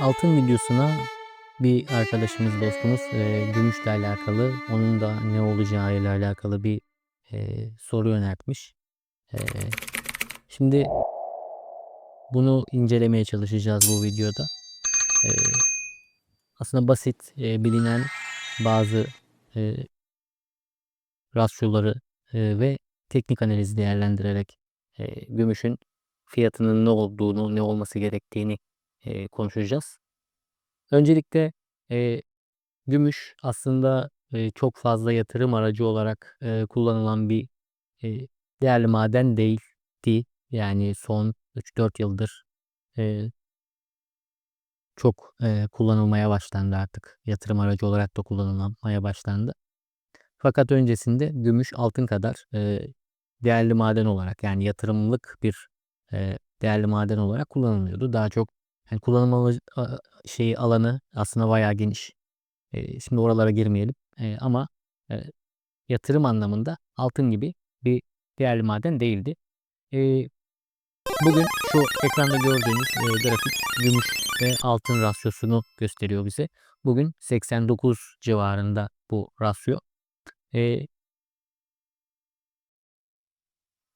Altın videosuna bir arkadaşımız, dostumuz eee, gümüşle alakalı, onun da ne olacağıyla alakalı bir eee, soru yöneltmiş. Eee, şimdi bunu incelemeye çalışacağız bu videoda. Eee, aslında basit, eee, bilinen bazı eee rasyoları eee, ve teknik analiz değerlendirerek eee, gümüşün fiyatının ne olduğunu, ne olması gerektiğini eee, konuşacağız. Öncelikle eee, gümüş aslında eee, çok fazla yatırım aracı olarak eee, kullanılan bir eee, değerli maden değildi. Yani son 3-4 yıldır eee, çok eee, kullanılmaya başlandı artık. Yatırım aracı olarak da kullanılmaya başlandı. Fakat öncesinde gümüş altın kadar eee, değerli maden olarak yani yatırımlık bir eee, değerli maden olarak kullanılmıyordu. Daha çok yani kullanım şeyi alanı aslında bayağı geniş. Eee, şimdi oralara girmeyelim. Eee, ama eee, yatırım anlamında altın gibi bir değerli maden değildi. Eee, bugün şu ekranda gördüğünüz eee, grafik gümüş ve altın rasyosunu gösteriyor bize. Bugün 89 civarında bu rasyo. Eee,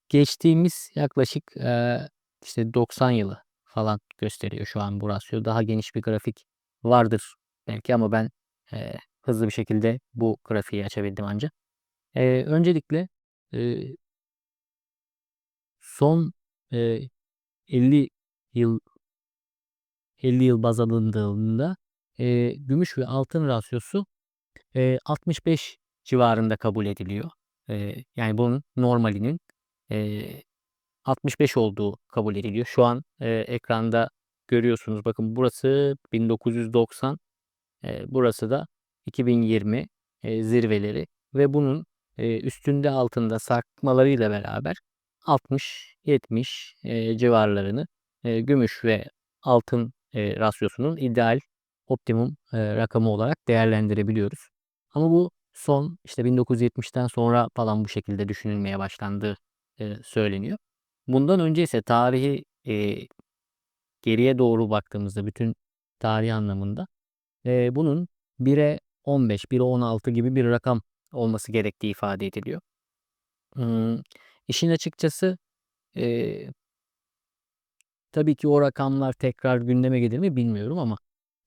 geçtiğimiz yaklaşık eee, işte 90 yılı falan gösteriyor şu an bu rasyo. Daha geniş bir grafik vardır belki ama ben eee, hızlı bir şekilde bu grafiği açabildim ancak. Eee, öncelikle eee, son eee, 50 yıl 50 yıl baz alındığında eee, gümüş ve altın rasyosu eee, 65 civarında kabul ediliyor. Eee, yani bunun normalinin eee, 65 olduğu kabul ediliyor. Şu an eee, ekranda görüyorsunuz. Bakın burası 1990, eee, burası da 2020 eee, zirveleri ve bunun eee, üstünde altında sarkmalarıyla beraber 60-70 eee, civarlarını eee, gümüş ve altın eee, rasyosunun ideal optimum eee, rakamı olarak değerlendirebiliyoruz. Ama bu son işte 1970'ten sonra falan bu şekilde düşünülmeye başlandığı eee, söyleniyor. Bundan önce ise tarihi eee, geriye doğru baktığımızda bütün tarih anlamında eee, bunun 1'e 15, 1'e 16 gibi bir rakam olması gerektiği ifade ediliyor. Imm, işin açıkçası eee, tabii ki o rakamlar tekrar gündeme gelir mi bilmiyorum ama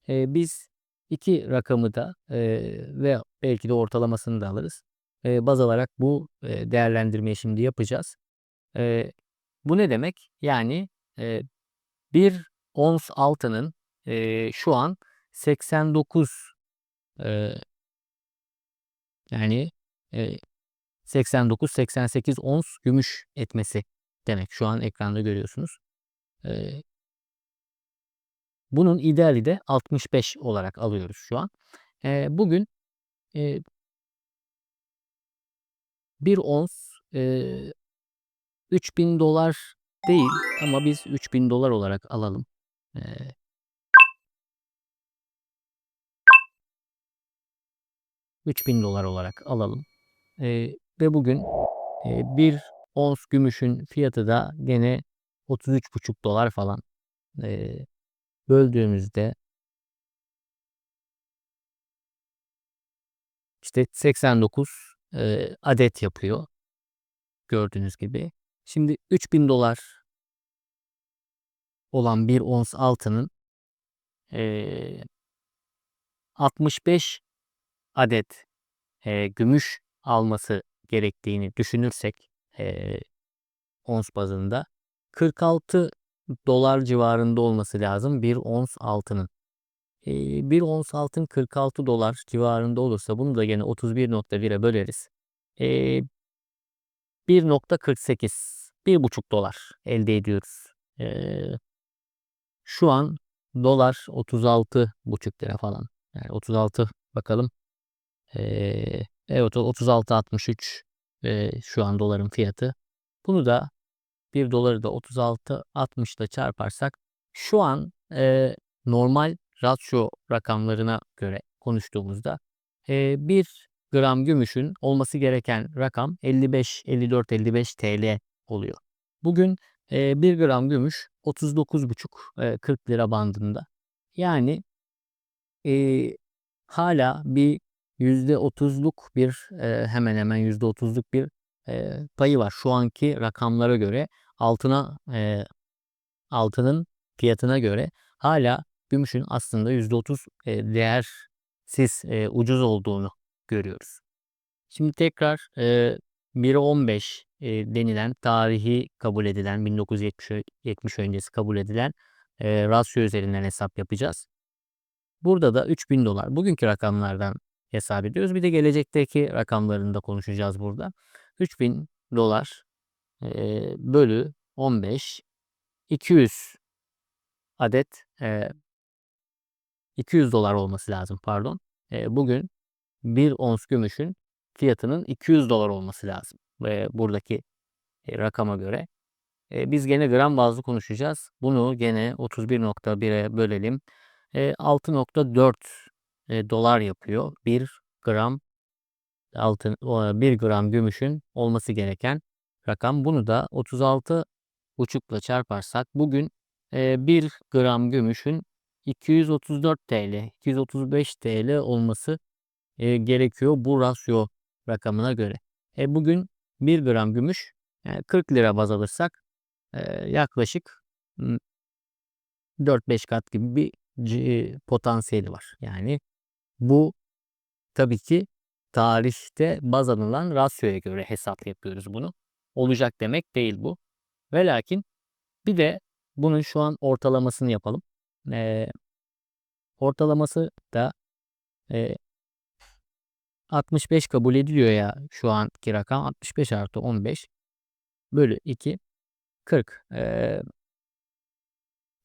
eee, biz iki rakamı da eee, ve belki de ortalamasını da alırız. Eee, baz alarak bu eee, değerlendirmeyi şimdi yapacağız. Eee, bu ne demek? Yani eee, bir ons altının eee, şu an 89 eee, yani eee 89-88 ons gümüş etmesi demek. Şu an ekranda görüyorsunuz. Eee, bunun ideali de 65 olarak alıyoruz şu an. Eee, bugün eee, bir ons eee 3000 dolar değil ama biz 3000 dolar olarak alalım. Eee, $3000 dolar olarak alalım. Eee, ve bugün eee, bir ons gümüşün fiyatı da gene 33,5 dolar falan. Eee, böldüğümüzde işte 89 eee, adet yapıyor. Gördüğünüz gibi. Şimdi 3000 dolar olan bir ons altının eee 65 adet eee, gümüş alması gerektiğini düşünürsek eee, ons bazında 46 dolar civarında olması lazım bir ons altının. Eee, bir ons altın 46 dolar civarında olursa bunu da gene 31.1'e böleriz. Eee 1.48 1,5 dolar elde ediyoruz. Eee, şu an dolar 36,5 lira falan. Yani 36 bakalım. Eee, evet 36.63 eee, şu an doların fiyatı. Bunu da 1 doları da 36.60 ile çarparsak şu an eee, normal rasyo rakamlarına göre konuştuğumuzda 1 gram gümüşün olması gereken rakam 55, 54, 55 TL oluyor. Bugün eee 1 gram gümüş 39,5 eee, 40 lira bandında. Yani eee hâlâ bir %30'luk bir eee, hemen hemen %30'luk bir eee, payı var. Şu anki rakamlara göre altına eee, altının fiyatına göre hâlâ gümüşün aslında %30 eee, değersiz, eee, ucuz olduğunu görüyoruz. Şimdi tekrar eee 1'e 15 denilen tarihi kabul edilen 1970 ö 70 öncesi kabul edilen eee, rasyo üzerinden hesap yapacağız. Burada da $3000 bugünkü rakamlardan hesap ediyoruz. Bir de gelecekteki rakamlarını da konuşacağız burada. $3000 eee, bölü 15 200 adet eee $200 olması lazım pardon. Eee, bugün 1 ons gümüşün fiyatının $200 olması lazım. Eee, buradaki eee, rakama göre. Eee, biz gene gram bazlı konuşacağız. Bunu gene 31.1'e bölelim. Eee, 6.4 eee, dolar yapıyor 1 gram altın ooo, 1 gram gümüşün olması gereken rakam. Bunu da 36,5'la çarparsak bugün eee, 1 gram gümüşün $234 TL, $235 TL olması gerekiyor bu rasyo rakamına göre. E, bugün 1 gram gümüş eee, $40 baz alırsak yaklaşık ımm 4-5 kat gibi bir potansiyeli var. Yani bu tabii ki tarihte baz alınan rasyoya göre hesap yapıyoruz bunu. Olacak demek değil bu. Velakin bir de bunun şu an ortalamasını yapalım. Eee, ortalaması da eee 65 kabul ediliyor ya şu anki rakam 65 artı 15 bölü 2 40. Eee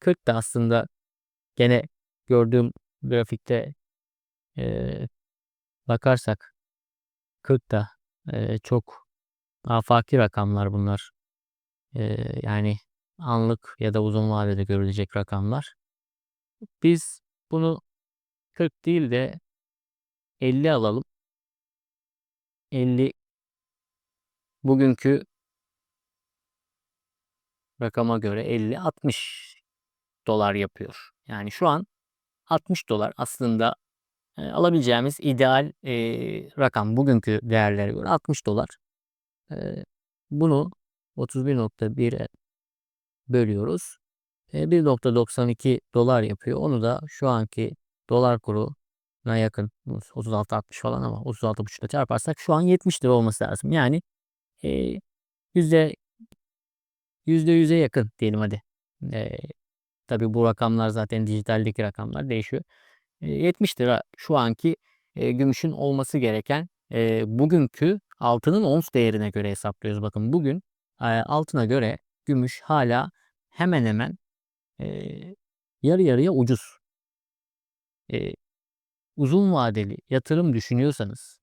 40 da aslında gene gördüğüm grafikte eee, bakarsak 40 da eee, çok afaki rakamlar bunlar. Eee, yani anlık ya da uzun vadede görülecek rakamlar. Biz bunu 40 değil de 50 alalım. 50 bugünkü rakama göre 50-60 dolar yapıyor. Yani şu an 60 dolar aslında eee, alabileceğimiz ideal eee, rakam bugünkü değerlere göre 60 dolar. Eee, bunu 31.1'e bölüyoruz. Eee, 1.92 dolar yapıyor. Onu da şu anki dolar kuruna yakın 36-60 falan ama 36.5'la çarparsak şu an $70 olması lazım. Yani eee, yüzde 100'e yakın diyelim hadi. Eee, tabii bu rakamlar zaten dijitaldeki rakamlar değişiyor. Eee, $70 şu anki eee, gümüşün olması gereken eee, bugünkü altının ons değerine göre hesaplıyoruz. Bakın bugün eee, altına göre gümüş hâlâ hemen hemen eee, yarı yarıya ucuz. Eee, uzun vadeli yatırım düşünüyorsanız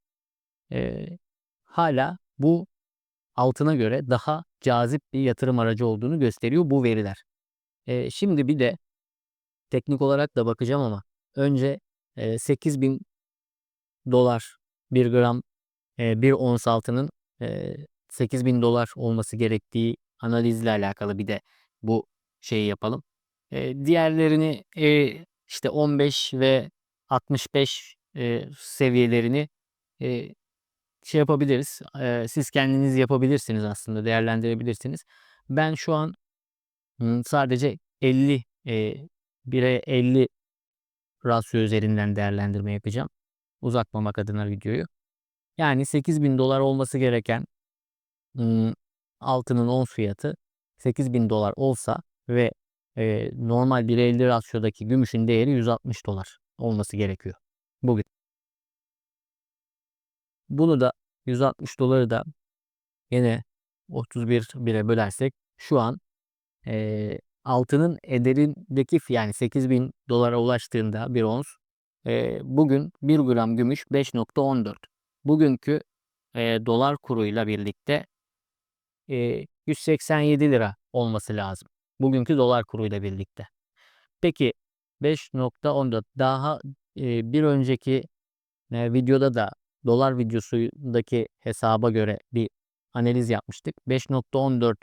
eee, hâlâ bu altına göre daha cazip bir yatırım aracı olduğunu gösteriyor bu veriler. Eee, şimdi bir de teknik olarak da bakacağım ama önce eee, $8000 1 gram eee, 1 ons altının eee, $8000 olması gerektiği analizle alakalı bir de bu şeyi yapalım. Eee, diğerlerini eee, işte 15 ve 65 eee, seviyelerini eee, şey yapabiliriz. Eee, siz kendiniz yapabilirsiniz aslında değerlendirebilirsiniz. Ben şu an sadece 50 eee, 1'e 50 rasyo üzerinden değerlendirme yapacağım. Uzatmamak adına videoyu. Yani $8000 olması gereken altının ons fiyatı $8000 olsa ve eee, normal 1'e 50 rasyodaki gümüşün değeri $160 olması gerekiyor bugün. Bunu da $160'ı da gene 31'e bölersek şu an eee, altının ederindeki yani $8000'a ulaştığında 1 ons eee, bugün 1 gram gümüş 5.14. Bugünkü eee, dolar kuruyla birlikte eee, $187 olması lazım. Bugünkü dolar kuruyla birlikte. Peki 5.14 daha eee, bir önceki eee, videoda da dolar videosundaki hesaba göre bir analiz yapmıştık. 5.14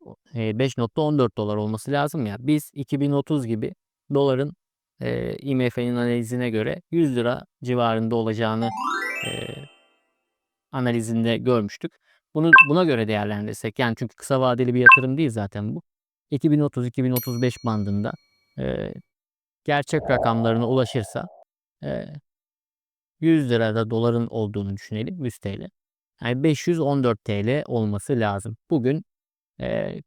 o eee, $5.14 olması lazım ya. Biz 2030 gibi doların eee, IMF'nin analizine göre 100 lira civarında olacağını eee, analizinde görmüştük. Bunu buna göre değerlendirsek yani çünkü kısa vadeli bir yatırım değil zaten bu. 2030-2035 bandında eee, gerçek rakamlarına ulaşırsa eee 100 lirada doların olduğunu düşünelim 100 TL. Yani 514 TL olması lazım. Bugün eee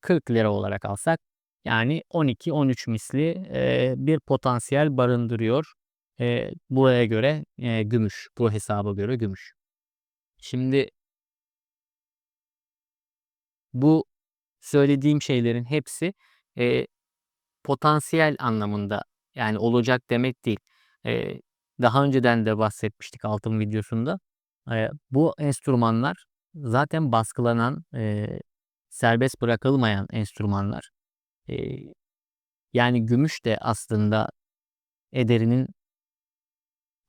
40 lira olarak alsak yani 12-13 misli eee, bir potansiyel barındırıyor eee, buraya göre eee, gümüş. Bu hesaba göre gümüş. Şimdi bu söylediğim şeylerin hepsi eee, potansiyel anlamında yani olacak demek değil. Eee, daha önceden de bahsetmiştik altın videosunda. Eee, bu enstrümanlar zaten baskılanan, eee, serbest bırakılmayan enstrümanlar. Eee, yani gümüş de aslında ederinin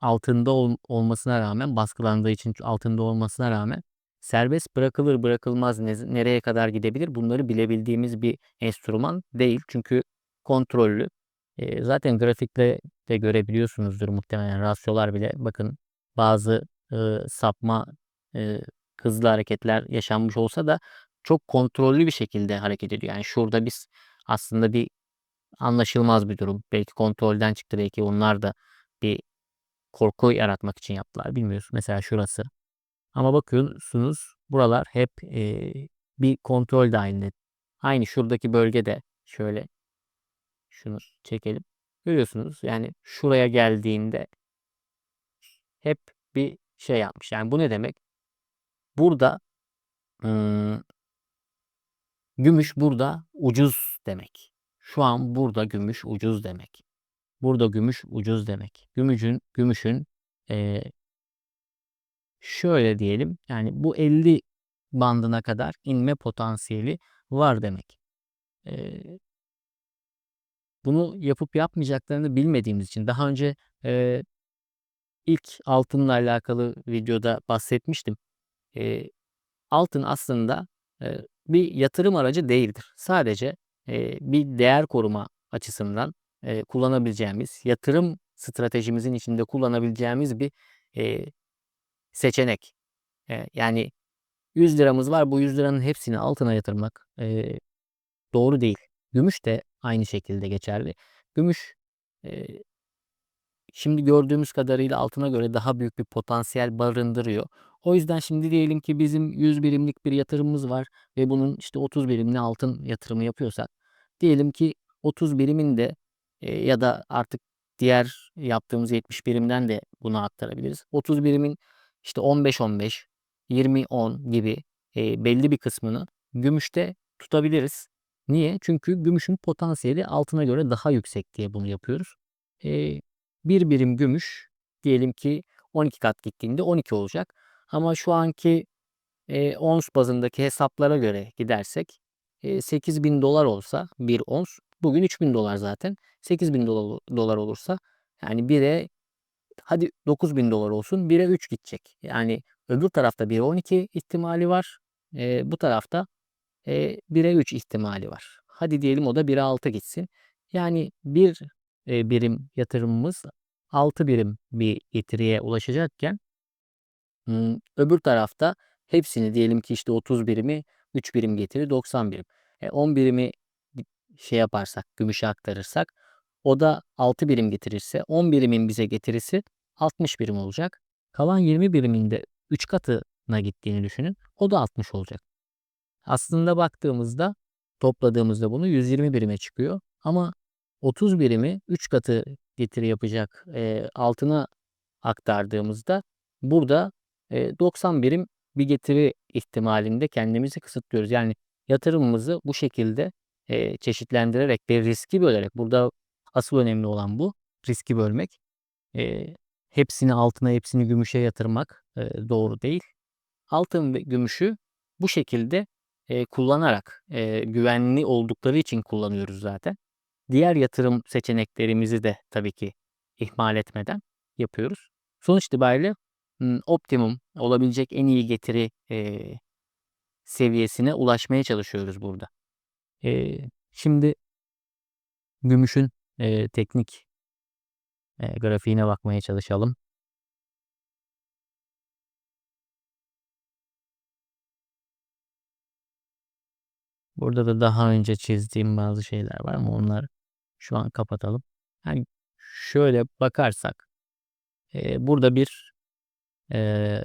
altında ol olmasına rağmen baskılandığı için altında olmasına rağmen serbest bırakılır bırakılmaz nez nereye kadar gidebilir bunları bilebildiğimiz bir enstrüman değil. Çünkü kontrollü. Eee, zaten grafikte de görebiliyorsunuzdur muhtemelen rasyolar bile bakın bazı, ııı, sapma, eee, hızlı hareketler yaşanmış olsa da çok kontrollü bir şekilde hareket ediyor. Yani şurada biz aslında bir anlaşılmaz bir durum. Belki kontrolden çıktı. Belki onlar da bir korku yaratmak için yaptılar. Bilmiyoruz. Mesela şurası. Ama bakıyorsunuz buralar hep, eee, bir kontrol dâhilinde. Aynı şuradaki bölge de şöyle şunu çekelim. Görüyorsunuz yani şuraya geldiğinde hep bir şey yapmış. Yani bu ne demek? Burada ımm gümüş burada ucuz demek. Şu an burada gümüş ucuz demek. Burada gümüş ucuz demek. Gümüşün gümüşün eee şöyle diyelim yani bu 50 bandına kadar inme potansiyeli var demek. Eee bunu yapıp yapmayacaklarını bilmediğimiz için daha önce, eee, ilk altınla alakalı videoda bahsetmiştim. Eee, altın aslında, eee, bir yatırım aracı değildir. Sadece, eee, bir değer koruma açısından, eee, kullanabileceğimiz, yatırım stratejimizin içinde kullanabileceğimiz bir, eee, seçenek. Yani ₺100'mız var. Bu %100'nın hepsini altına yatırmak, doğru değil. Gümüş de aynı şekilde geçerli. Gümüş, şimdi gördüğümüz kadarıyla altına göre daha büyük bir potansiyel barındırıyor. O yüzden şimdi diyelim ki bizim 100 birimlik bir yatırımımız var ve bunun işte 30 birimini altın yatırımı yapıyorsak diyelim ki 30 birimin de, ya da artık diğer yaptığımız 70 birimden de bunu aktarabiliriz. 30 birimin işte 15-15, 20-10 gibi, eee, belli bir kısmını gümüşte tutabiliriz. Niye? Çünkü gümüşün potansiyeli altına göre daha yüksek diye bunu yapıyoruz. Eee, 1 birim gümüş diyelim ki 12 kat gittiğinde 12 olacak. Ama şu anki, eee, ons bazındaki hesaplara göre gidersek, eee, $8.000 olsa 1 ons bugün $3.000 zaten. $8.000 dolar olursa yani 1'e hadi $9.000 olsun 1'e 3 gidecek. Yani öbür tarafta 1'e 12 ihtimali var. Eee, bu tarafta, eee, 1'e 3 ihtimali var. Hadi diyelim o da 1'e 6 gitsin. Yani 1, eee, birim yatırımımız 6 birim bir getiriye ulaşacakken öbür tarafta hepsini diyelim ki işte 30 birimi 3 birim getiri 90 birim. E, 10 birimi şey yaparsak, gümüşe aktarırsak o da 6 birim getirirse 10 birimin bize getirisi 60 birim olacak. Kalan 20 birimin de 3 katına gittiğini düşünün. O da 60 olacak. Aslında baktığımızda topladığımızda bunu 120 birime çıkıyor. Ama 30 birimi 3 katı getiri yapacak, eee, altına aktardığımızda burada, eee, 90 birim bir getiri ihtimalinde kendimizi kısıtlıyoruz. Yani yatırımımızı bu şekilde, eee, çeşitlendirerek ve riski bölerek burada asıl önemli olan bu, riski bölmek. Eee, hepsini altına, hepsini gümüşe yatırmak, eee, doğru değil. Altın ve gümüşü bu şekilde, eee, kullanarak, eee, güvenli oldukları için kullanıyoruz zaten. Diğer yatırım seçeneklerimizi de tabii ki ihmal etmeden yapıyoruz. Sonuç itibariyle, optimum olabilecek en iyi getiri, eee, seviyesine ulaşmaya çalışıyoruz burada. Eee, şimdi gümüşün e, teknik e, grafiğine bakmaya çalışalım. Burada da daha önce çizdiğim bazı şeyler var ama onları şu an kapatalım. Yani şöyle bakarsak e, burada bir e,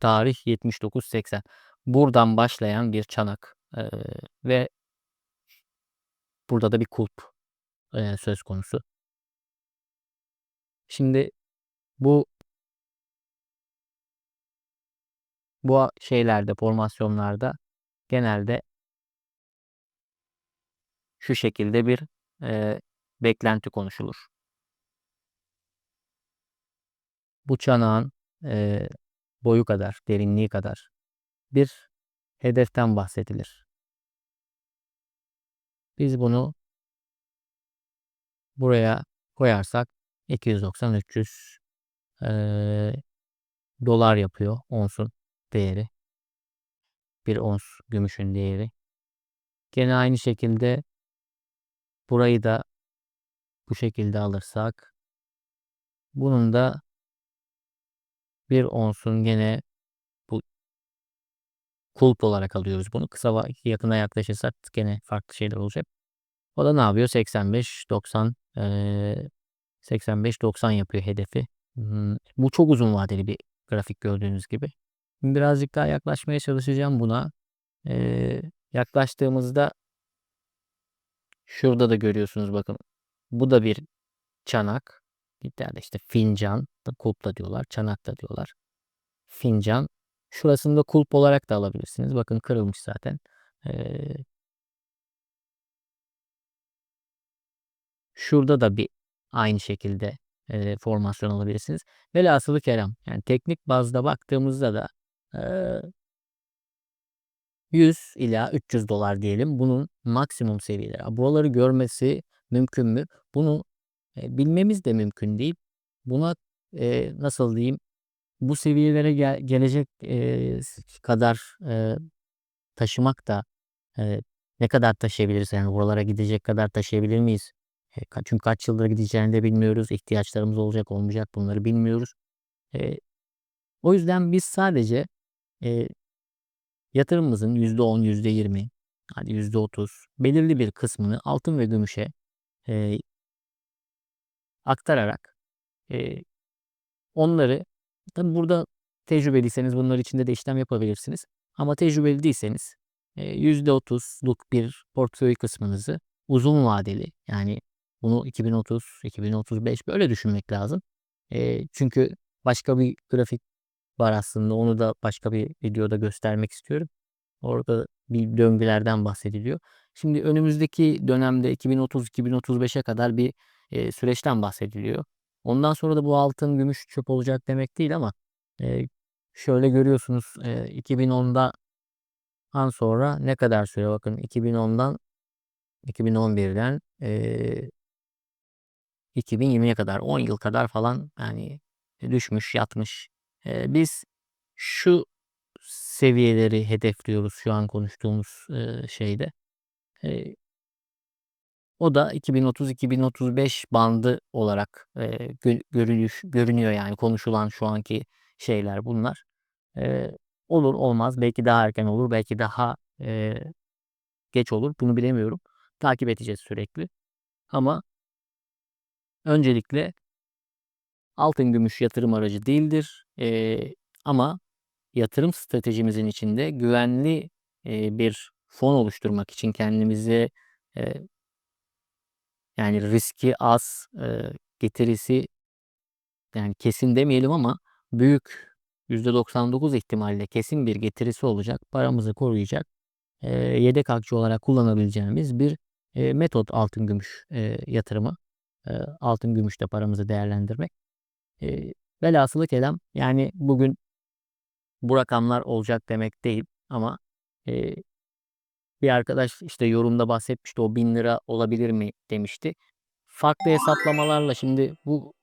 tarih 79-80 buradan başlayan bir çanak e, ve burada da bir kulp e, söz konusu. Şimdi bu bu şeylerde formasyonlarda genelde şu şekilde bir e, beklenti konuşulur. Bu çanağın e, boyu kadar, derinliği kadar bir hedeften bahsedilir. Biz bunu buraya koyarsak 290-300 e, dolar yapıyor onsun değeri. Bir ons gümüşün değeri. Gene aynı şekilde burayı da bu şekilde alırsak bunun da bir onsun gene bu kulp olarak alıyoruz bunu. Kısa yakına yaklaşırsak gene farklı şeyler olacak. O da ne yapıyor? 85 90 e, 85 90 yapıyor hedefi. Hmm, bu çok uzun vadeli bir grafik gördüğünüz gibi. Birazcık daha yaklaşmaya çalışacağım buna. E, yaklaştığımızda şurada da görüyorsunuz bakın. Bu da bir çanak. Bir tane işte fincan kulp da diyorlar. Çanak da diyorlar. Fincan. Şurasını da kulp olarak da alabilirsiniz. Bakın kırılmış zaten. Şurada da bir aynı şekilde e, formasyon alabilirsiniz. Velhasılı kelam. Yani teknik bazda baktığımızda da e, 100 ila 300 dolar diyelim. Bunun maksimum seviyeleri. Buraları görmesi mümkün mü? Bunu e, bilmemiz de mümkün değil. Buna e, nasıl diyeyim bu seviyelere gel gelecek e, kadar e, taşımak da e, ne kadar taşıyabiliriz? Yani buralara gidecek kadar taşıyabilir miyiz? Çünkü kaç yıldır gideceğini de bilmiyoruz. İhtiyaçlarımız olacak olmayacak bunları bilmiyoruz. O yüzden biz sadece yatırımımızın %10, %20, hadi %30 belirli bir kısmını altın ve gümüşe aktararak onları tabi burada tecrübeliyseniz bunlar içinde de işlem yapabilirsiniz. Ama tecrübeli değilseniz e, %30'luk bir portföy kısmınızı uzun vadeli yani bunu 2030, 2035 böyle düşünmek lazım. E, çünkü başka bir grafik var aslında. Onu da başka bir videoda göstermek istiyorum. Orada bir döngülerden bahsediliyor. Şimdi önümüzdeki dönemde 2030-2035'e kadar bir e, süreçten bahsediliyor. Ondan sonra da bu altın, gümüş çöp olacak demek değil ama e, şöyle görüyorsunuz e, 2010'da an sonra ne kadar süre bakın 2010'dan 2011'den e, 2020'ye kadar 10 yıl kadar falan yani düşmüş yatmış. E, biz şu seviyeleri hedefliyoruz şu an konuştuğumuz e, şeyde. E, o da 2030-2035 bandı olarak e, görünüş, görünüyor yani konuşulan şu anki şeyler bunlar. E, olur olmaz belki daha erken olur belki daha e, geç olur bunu bilemiyorum. Takip edeceğiz sürekli. Ama öncelikle altın gümüş yatırım aracı değildir. E, ama yatırım stratejimizin içinde güvenli e, bir fon oluşturmak için kendimize e, yani riski az, e, getirisi yani kesin demeyelim ama büyük %99 ihtimalle kesin bir getirisi olacak, paramızı koruyacak, e, yedek akçe olarak kullanabileceğimiz bir e, metot altın gümüş e, yatırımı. E, altın gümüşte paramızı değerlendirmek. E, velhasılı kelam yani bugün bu rakamlar olacak demek değil ama e, bir arkadaş işte yorumda bahsetmişti o bin lira olabilir mi demişti. Farklı hesaplamalarla şimdi bu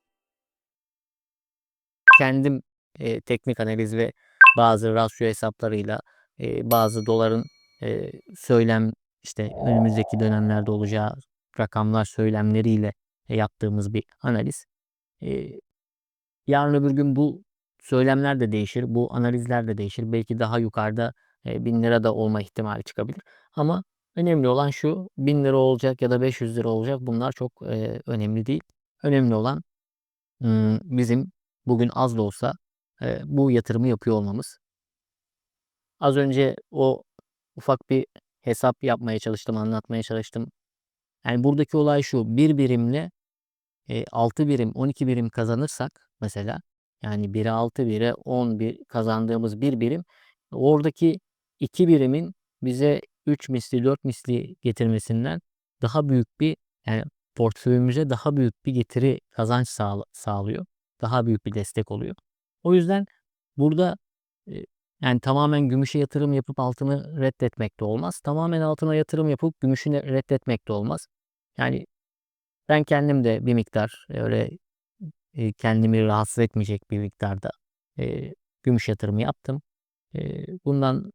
kendim e, teknik analiz ve bazı rasyo hesaplarıyla e, bazı doların e, söylem işte önümüzdeki dönemlerde olacağı rakamlar söylemleriyle yaptığımız bir analiz. Eee, yarın öbür gün bu söylemler de değişir, bu analizler de değişir. Belki daha yukarıda, eee, ₺1000 da olma ihtimali çıkabilir ama önemli olan şu, ₺1000 olacak ya da ₺500 olacak bunlar çok, eee, önemli değil. Önemli olan, bizim bugün az da olsa, bu yatırımı yapıyor olmamız. Az önce o ufak bir hesap yapmaya çalıştım, anlatmaya çalıştım. Yani buradaki olay şu, 1 birimle, eee, 6 birim, 12 birim kazanırsak mesela, yani 1'e 6, 1'e 10 bir kazandığımız 1 birim, oradaki 2 birimin bize 3 misli, 4 misli getirmesinden daha büyük bir, yani portföyümüze daha büyük bir getiri, kazanç sağla sağlıyor. Daha büyük bir destek oluyor. O yüzden burada, eee, yani tamamen gümüşe yatırım yapıp altını reddetmek de olmaz. Tamamen altına yatırım yapıp gümüşü reddetmek de olmaz. Yani ben kendim de bir miktar öyle, eee, kendimi rahatsız etmeyecek bir miktarda, eee, gümüş yatırımı yaptım. Eee, bundan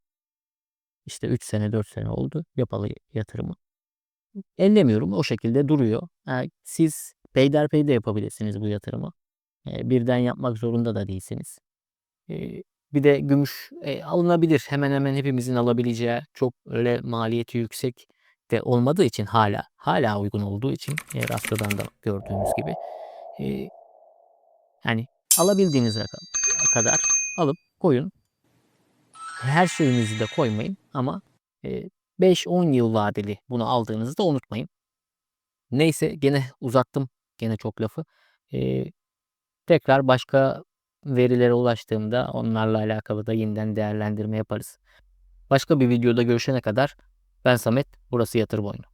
işte 3 sene, 4 sene oldu yapalı yatırımı. Ellemiyorum, o şekilde duruyor. Ha, siz peyderpey de yapabilirsiniz bu yatırımı. Eee, birden yapmak zorunda da değilsiniz. Eee, bir de gümüş, eee, alınabilir. Hemen hemen hepimizin alabileceği, çok öyle maliyeti yüksek de olmadığı için hâlâ, hâlâ uygun olduğu için, eee, rasyodan da gördüğünüz gibi, eee, yani alabildiğiniz rakam kadar alıp koyun. Her şeyinizi de koymayın ama, eee, 5-10 yıl vadeli bunu aldığınızı da unutmayın. Neyse gene uzattım, gene çok lafı. Eee, tekrar başka verilere ulaştığımda onlarla alakalı da yeniden değerlendirme yaparız. Başka bir videoda görüşene kadar ben Samet, burası Yatır Boynu.